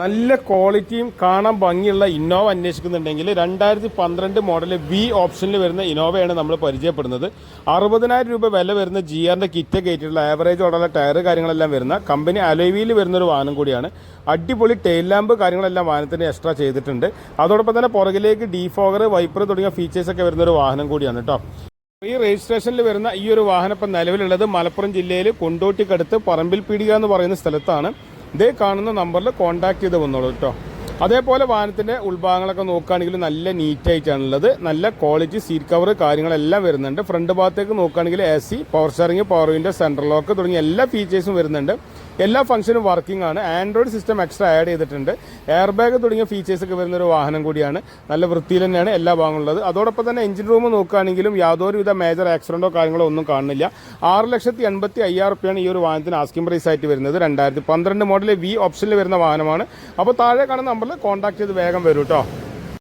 നല്ല ക്വാളിറ്റിയും കാണാൻ ഭംഗിയുള്ള ഇന്നോവ അന്വേഷിക്കുന്നുണ്ടെങ്കിൽ രണ്ടായിരത്തി പന്ത്രണ്ട് മോഡൽ വി ഓപ്ഷനിൽ വരുന്ന ഇന്നോവയാണ് നമ്മൾ പരിചയപ്പെടുന്നത്. അറുപതിനായിരം രൂപ വില വരുന്ന ജി ആറിന്റെ കിറ്റ് കയറ്റിയിട്ടുള്ള ആവറേജ് ഓടുള്ള ടയർ കാര്യങ്ങളെല്ലാം വരുന്ന കമ്പനി അലോവിയിൽ വരുന്ന ഒരു വാഹനം കൂടിയാണ്. അടിപൊളി ടെയിൽ ലാമ്പ് കാര്യങ്ങളെല്ലാം വാഹനത്തിന് എക്സ്ട്രാ ചെയ്തിട്ടുണ്ട്. അതോടൊപ്പം തന്നെ പുറകിലേക്ക് ഡീഫോഗർ വൈപ്പർ തുടങ്ങിയ ഫീച്ചേഴ്സ് ഒക്കെ വരുന്ന ഒരു വാഹനം കൂടിയാണ് കേട്ടോ ഈ രജിസ്ട്രേഷനിൽ വരുന്ന ഈ ഒരു വാഹനം ഇപ്പം നിലവിലുള്ളത് മലപ്പുറം ജില്ലയിൽ കൊണ്ടോട്ടിക്കടുത്ത് പറമ്പിൽ പീടിക എന്ന് പറയുന്ന സ്ഥലത്താണ്. ഇതേ കാണുന്ന നമ്പറിൽ കോൺടാക്ട് ചെയ്ത് വന്നോളൂ കേട്ടോ അതേപോലെ വാഹനത്തിന്റെ ഉൾഭാഗങ്ങളൊക്കെ നോക്കുകയാണെങ്കിൽ നല്ല നീറ്റായിട്ടാണുള്ളത് നല്ല ക്വാളിറ്റി സീറ്റ് കവർ കാര്യങ്ങളെല്ലാം വരുന്നുണ്ട്. ഫ്രണ്ട് ഭാഗത്തേക്ക് നോക്കുകയാണെങ്കിൽ A C power steering power window central lock തുടങ്ങിയ എല്ലാ ഫീച്ചേഴ്സും വരുന്നുണ്ട്. എല്ലാ ഫംഗ്ഷനും വർക്കിംഗ് ആണ്. ആൻഡ്രോയിഡ് സിസ്റ്റം എക്സ്ട്രാ ആഡ് ചെയ്തിട്ടുണ്ട്. എയർ ബാഗ് തുടങ്ങിയ ഫീച്ചേഴ്സ് ഒക്കെ വരുന്ന ഒരു വാഹനം കൂടിയാണ്. നല്ല വൃത്തിയിൽ തന്നെയാണ് എല്ലാ ഭാഗങ്ങളുള്ളത് അതോടൊപ്പം തന്നെ എഞ്ചിൻ റൂം നോക്കുകയാണെങ്കിലും യാതൊരുവിധ മേജർ ആക്സിഡന്റോ കാര്യങ്ങളോ ഒന്നും കാണുന്നില്ല. ആറ് ലക്ഷത്തി എൺപത്തി അയ്യായിരം റുപ്യാണ് ഈ ഒരു വാഹനത്തിന് ആസ്കിംഗ് പ്രൈസ് ആയിട്ട് വരുന്നത്. രണ്ടായിരത്തി പന്ത്രണ്ട് മോഡൽ വി ഓപ്ഷനിൽ വരുന്ന വാഹനമാണ്. അപ്പോൾ താഴെ കാണുന്ന നമ്പറിൽ കോൺടാക്ട് ചെയ്ത് വേഗം വരൂ കേട്ടോ